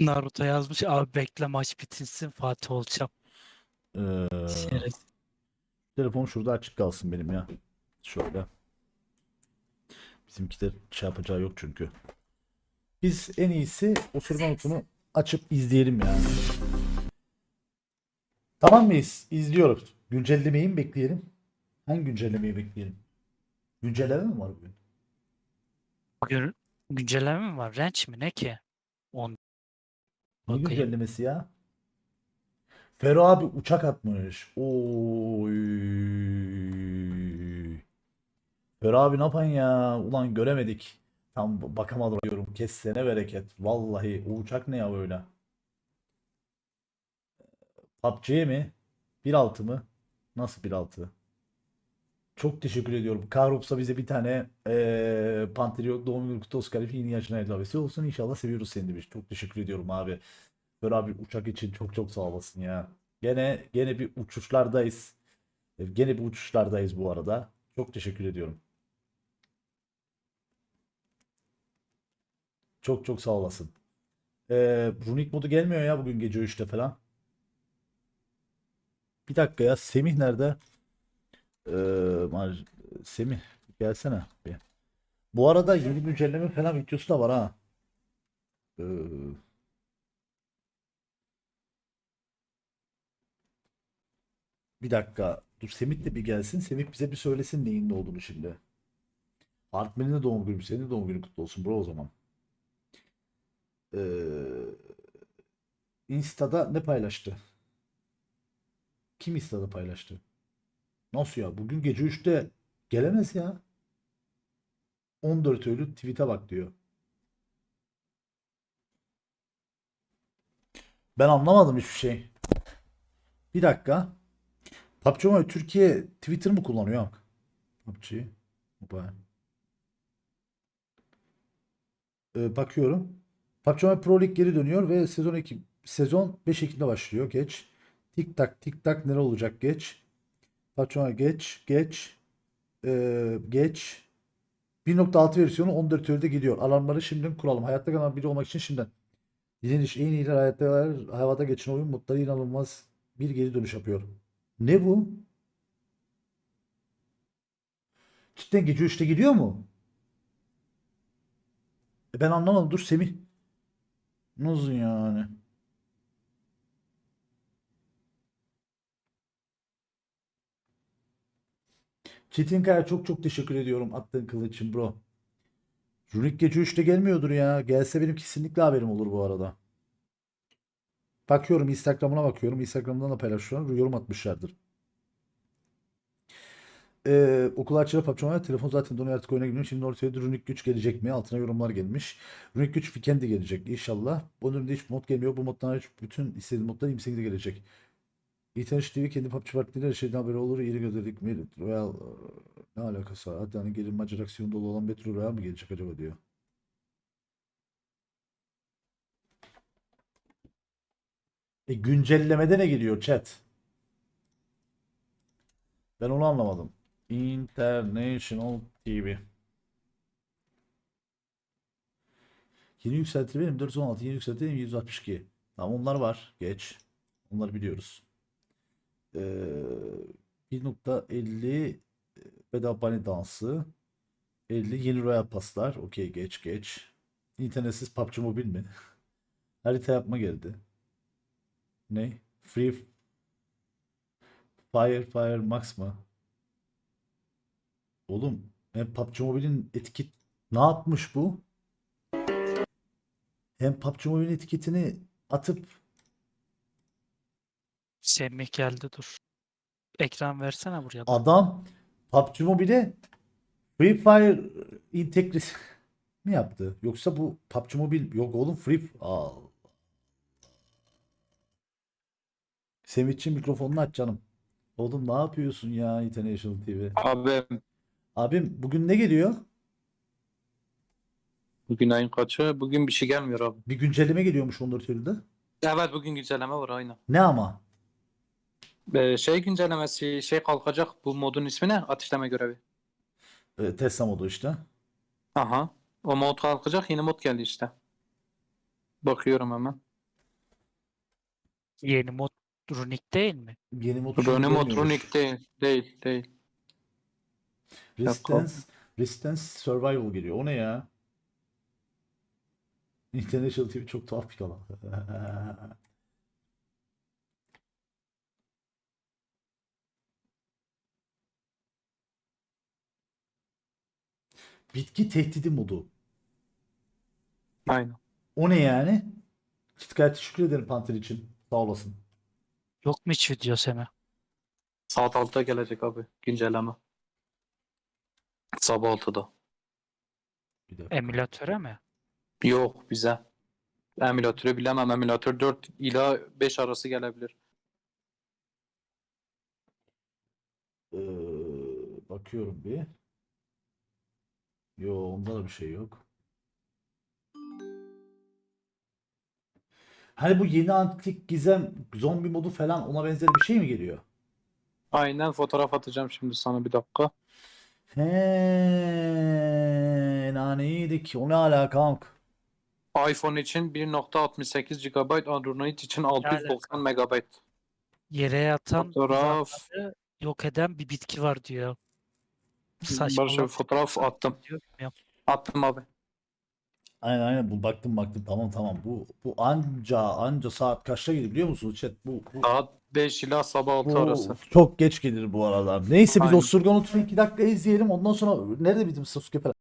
Naruto yazmış abi bekle maç bitinsin Fatih olacağım. Ee, telefon şurada açık kalsın benim ya. Şöyle. Bizimkiler şey yapacağı yok çünkü. Biz en iyisi o sürme notunu açıp izleyelim yani. Tamam mıyız? İzliyoruz. Güncellemeyi mi bekleyelim? Hangi güncellemeyi bekleyelim? Güncelleme mi var bugün? Bugün güncelleme mi var? Ranch mi ne ki? Ne Bakayım. güncellemesi ya? Fero abi uçak atmış. Oy. Fero abi ne yapan ya? Ulan göremedik. Tam bakamadım diyorum. Kessene bereket. Vallahi o uçak ne ya böyle? PUBG mi? 1.6 mı? Nasıl 1.6? Çok teşekkür ediyorum. Kahrups'a bize bir tane eee Panterio doğum günü olsun kardeşim. Yeni yaşına ilavesi olsun. İnşallah seviyoruz seni demiş. Çok teşekkür ediyorum abi. Böyle abi uçak için çok çok sağ olasın ya. Gene gene bir uçuşlardayız. Gene bir uçuşlardayız bu arada. Çok teşekkür ediyorum. Çok çok sağ olasın. Ee, runik modu gelmiyor ya bugün gece 3'te falan. Bir dakika ya Semih nerede? Ee, Semih gelsene bir. Bu arada yeni güncelleme falan videosu da var ha. Ee, Bir dakika. Dur Semih de bir gelsin. Semih bize bir söylesin neyin ne olduğunu şimdi. Artmen'in de doğum günü. Senin de doğum günü kutlu olsun bro o zaman. Ee, Insta'da ne paylaştı? Kim Insta'da paylaştı? Nasıl ya? Bugün gece 3'te gelemez ya. 14 Eylül tweet'e bak diyor. Ben anlamadım hiçbir şey. Bir dakika. PUBG Mobile Türkiye Twitter mı kullanıyor? PUBG Mobile. Ee, bakıyorum. PUBG Pro League geri dönüyor ve sezon 2 sezon 5 Ekim'de başlıyor. Geç. Tik tak tik tak nere olacak geç. Mobile geç geç ee, geç. 1.6 versiyonu 14 Eylül'de gidiyor. Alarmları şimdiden kuralım. Hayatta kalan biri olmak için şimdiden. Direniş en iyiler hayatta havada geçen oyun modları inanılmaz bir geri dönüş yapıyor. Ne bu? Cidden gece 3'te gidiyor mu? E ben anlamadım. Dur Semih. Nasıl yani? Çetin Kaya çok çok teşekkür ediyorum attığın kılıç için bro. Rurik gece 3'te gelmiyordur ya. Gelse benim kesinlikle haberim olur bu arada. Bakıyorum Instagram'ına bakıyorum. Instagram'dan da paylaşıyorlar. Yorum atmışlardır. Ee, okul açılı PUBG telefon zaten donuyor artık oyuna girmiyor. Şimdi ortaya Runic güç gelecek mi? Altına yorumlar gelmiş. Runic güç Weekend'e gelecek inşallah. Bu dönemde hiç mod gelmiyor. Bu moddan hariç bütün istediğim modlar 28'de gelecek. İnternet TV kendi PUBG partileriyle her şeyden haberi olur. İyi gözledik mi? Royal e, ne alakası var? Hadi hani gelin macer aksiyon dolu olan Battle Royale mi gelecek acaba diyor. E güncellemede ne geliyor chat? Ben onu anlamadım. International TV. Yeni yükselti benim 416 yeni yükselti benim 162. Tamam onlar var. Geç. Onları biliyoruz. Ee, 1.50 bedava bunny dansı. 50 yeni royal paslar. Okey geç geç. İnternetsiz PUBG Mobile mi? Harita yapma geldi. Ne? Free Fire Fire Max mı? Oğlum hem PUBG Mobile'in etiket ne yapmış bu? Hem PUBG Mobile'in etiketini atıp Semih geldi dur. Ekran versene buraya. da. adam PUBG Mobile'e Free Fire entegresi mi yaptı? Yoksa bu PUBG Mobile yok oğlum Free Aa. Semihçi mikrofonunu aç canım. Oğlum ne yapıyorsun ya International TV? Abi Abim bugün ne geliyor? bugün ayın kaçı? Bugün bir şey gelmiyor abi. Bir güncelleme geliyormuş 14 Eylül'de. Evet bugün güncelleme var aynen. Ne ama? Ee, şey güncellemesi şey kalkacak bu modun ismi ne? Ateşleme görevi. Ee, Tesla modu işte. Aha. O mod kalkacak yeni mod geldi işte. Bakıyorum hemen. Yeni mod runik değil mi? Yeni mod Rune demiyormuş. Motronic değil. Değil. Değil. Resistance, Resistance Survival geliyor. O ne ya? International TV çok tuhaf bir kanal. Bitki tehdidi modu. Aynen. O ne yani? Cidden teşekkür ederim Panter için. Sağ olasın. Yok mu hiç video Seme? Saat 6'da gelecek abi güncelleme. Sabah 6'da. Bir dakika. Emülatöre mi? Yok bize. Emülatörü bilemem. Emülatör 4 ila 5 arası gelebilir. Ee, bakıyorum bir. Yo onda da bir şey yok. Hani bu yeni antik gizem zombi modu falan ona benzer bir şey mi geliyor? Aynen fotoğraf atacağım şimdi sana bir dakika. He, naneydik. O ne alaka amk? iPhone için 1.68 GB, Android için 690 MB. Yere yatan Fotoğraf. uzaylıları yok eden bir bitki var diyor. Barış'a bir Saçmalama fotoğraf attım. Attım abi. Aynen aynen bu baktım baktım tamam tamam bu bu anca anca saat kaçta gelir biliyor musunuz chat bu, bu, Saat 5 ila sabah 6 bu arası. çok geç gelir bu aralar. Neyse biz Aynen. Osurgan Otur'u 2 dakika izleyelim ondan sonra nerede bizim Sasuke falan